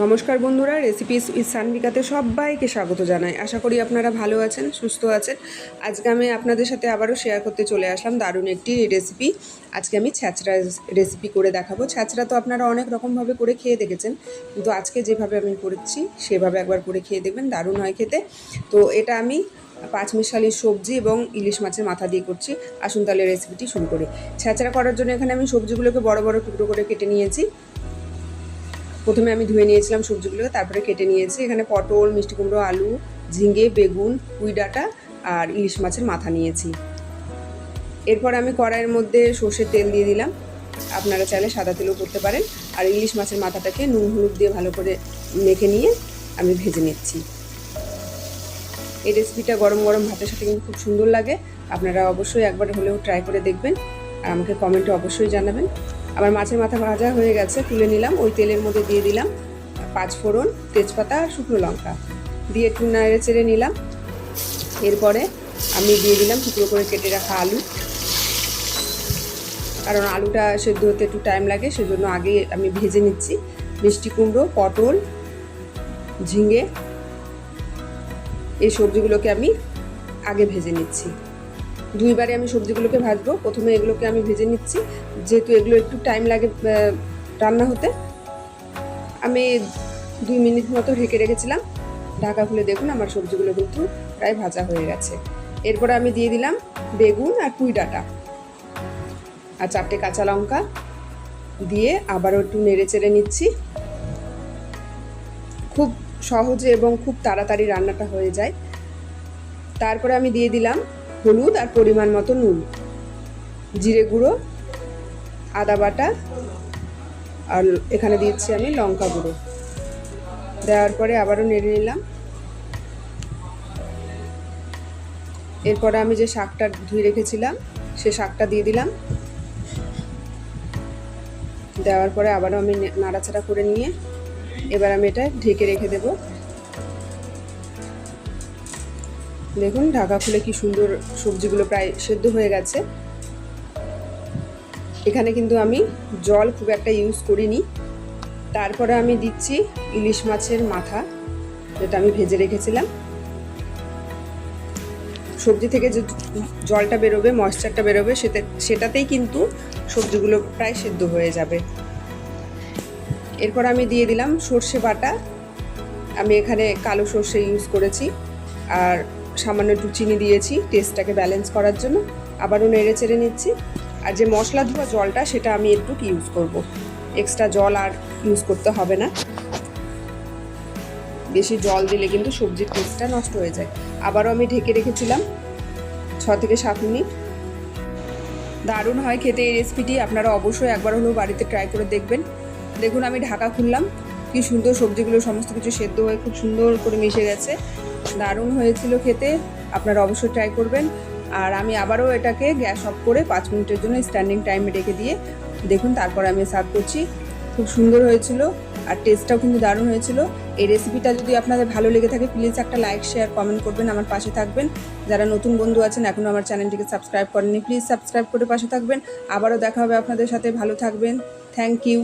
নমস্কার বন্ধুরা recipes with সানবিকাতে সবাইকে স্বাগত জানাই। আশা করি আপনারা ভালো আছেন, সুস্থ আছেন। আজকে আমি আপনাদের সাথে আবারও শেয়ার করতে চলে আসলাম দারুণ একটি রেসিপি আজকে আমি ছ্যাঁচড়া রেসিপি করে দেখাবো। ছ্যাঁচড়া তো আপনারা অনেক রকমভাবে করে খেয়ে দেখেছেন, কিন্তু আজকে যেভাবে আমি করেছি, সেভাবে একবার করে খেয়ে দেখবেন, দারুণ হয় খেতে। তো এটা আমি পাঁচমিশালি সবজি এবং ইলিশ মাছের মাথা দিয়ে করছি। আসুন তাহলে রেসিপিটি শুরু করি। ছ্যাঁচড়া করার জন্য এখানে আমি সবজিগুলোকে বড় বড় টুকরো করে কেটে নিয়েছি। প্রথমে আমি ধুয়ে নিয়েছিলাম সবজিগুলো তারপরে কেটে নিয়েছি। এখানে পটল, মিষ্টি কুমড়ো, আলু, ঝিঙে, বেগুন, পুঁই ডাঁটা আর ইলিশ মাছের মাথা নিয়েছি। এরপর আমি কড়াইয়ের মধ্যে সর্ষের তেল দিয়ে দিলাম। আপনারা চাইলে সাদা তেলও করতে পারেন। আর ইলিশ মাছের মাথাটাকে নুন, হলুদ দিয়ে ভালো করে মেখে নিয়ে আমি ভেজে নিচ্ছি। এই রেসিপিটা গরম গরম ভাতের সাথে কিন্তু খুব সুন্দর লাগে। আপনারা অবশ্যই একবার হলেও ট্রাই করে দেখবেন। আর আমাকে কমেন্টে অবশ্যই জানাবেন। আমার মাছের মাথা ভাজা হয়ে গেছে, তুলে নিলাম, ওই তেলের মধ্যে দিয়ে দিলাম পাঁচ ফোড়ন তেজপাতা আর শুকনো লঙ্কা। দিয়ে একটু নাড়ে চেড়ে নিলাম। এরপরে আমি দিয়ে দিলাম টুকরো করে কেটে রাখা আলু। কারণ আলুটা সেদ্ধ হতে একটু টাইম লাগে, সেজন্য আগে আমি ভেজে নিচ্ছি। মিষ্টি কুমড়ো, পটল, ঝিঙে, এই সবজিগুলোকে আমি আগে ভেজে নিচ্ছি। দুইবারে আমি সবজিগুলোকে ভাজবো। প্রথমে এগুলোকে আমি ভেজে নিচ্ছি। যেহেতু এগুলো একটু টাইম লাগে রান্না হতে, আমি দুই মিনিট মতো ঢেকে রেখেছিলাম। ঢাকা খুলে দেখুন, আমার সবজিগুলো কিন্তু প্রায় ভাজা হয়ে গেছে। এরপরে আমি দিয়ে দিলাম বেগুন আর পুঁই ডাঁটা আর চারটে কাঁচা লঙ্কা দিয়ে আবারও একটু নেড়ে চেড়ে নিচ্ছি। খুব সহজে এবং খুব তাড়াতাড়ি রান্নাটা হয়ে যায়। তারপরে আমি দিয়ে দিলাম হলুদ আর পরিমাণ মতো নুন। জিরে গুঁড়ো, আদা বাটা, আর এখানে দিচ্ছি আমি লঙ্কা গুঁড়ো। দেওয়ার পরে আবারও নেড়ে নিলাম। এরপরে আমি যে শাকটা ধুয়ে রেখেছিলাম, সে শাকটা দিয়ে দিলাম। দেওয়ার পরে আবারও আমি নাড়াচাড়া করে নিয়ে এবার আমি এটা ঢেকে রেখে দেব। দেখুন, ঢাকা খুলে কি সুন্দর সবজিগুলো প্রায় সেদ্ধ হয়ে গেছে। এখানে কিন্তু আমি জল খুব একটা ইউজ করিনি। তারপরে আমি দিচ্ছি ইলিশ মাছের মাথা, যেটা আমি ভেজে রেখেছিলাম। সবজি থেকে যে জলটা বেরোবে ময়েশ্চারটা বেরোবে, সেটা, সেটাতেই কিন্তু সবজিগুলো প্রায় সেদ্ধ হয়ে যাবে। এরপর আমি দিয়ে দিলাম সর্ষে বাটা। আমি এখানে কালো সর্ষে ইউজ করেছি। আর সামান্য একটু চিনি দিয়েছি টেস্টটাকে ব্যালেন্স করার জন্য। আবারও নেড়ে চেড়ে নিচ্ছি। আর যে মশলা ধোয়া জলটা, সেটা আমি একটু ইউজ করব। এক্সট্রা জল আর ইউজ করতে হবে না। বেশি জল দিলে কিন্তু সবজির টেস্টটা নষ্ট হয়ে যায়। আবারও আমি ঢেকে রেখেছিলাম ছ থেকে সাত মিনিট। দারুণ হয় খেতে এই রেসিপিটি আপনারা অবশ্যই একবার হলেও বাড়িতে ট্রাই করে দেখবেন। দেখুন, আমি ঢাকা খুললাম। কি সুন্দর সবজিগুলো, সমস্ত কিছু সেদ্ধ হয়ে খুব সুন্দর করে মিশে গেছে। দারুণ হয়েছিল খেতে। আপনারা অবশ্যই ট্রাই করবেন। আর আমি আবারও এটাকে গ্যাস অফ করে পাঁচ মিনিটের জন্য স্ট্যান্ডিং টাইমে রেখে দিয়ে দেখুন, তারপর আমি সার্ভ করছি। খুব সুন্দর হয়েছিল আর টেস্টটাও কিন্তু দারুণ হয়েছিল। এই রেসিপিটা যদি আপনাদের ভালো লেগে থাকে প্লিজ একটা লাইক শেয়ার কমেন্ট করবেন, আমার পাশে থাকবেন। যারা নতুন বন্ধু আছেন এখনও আমার চ্যানেলটিকে সাবস্ক্রাইব করেননি প্লিজ সাবস্ক্রাইব করে পাশে থাকবেন। আবারও দেখা হবে আপনাদের সাথে। ভালো থাকবেন। Thank you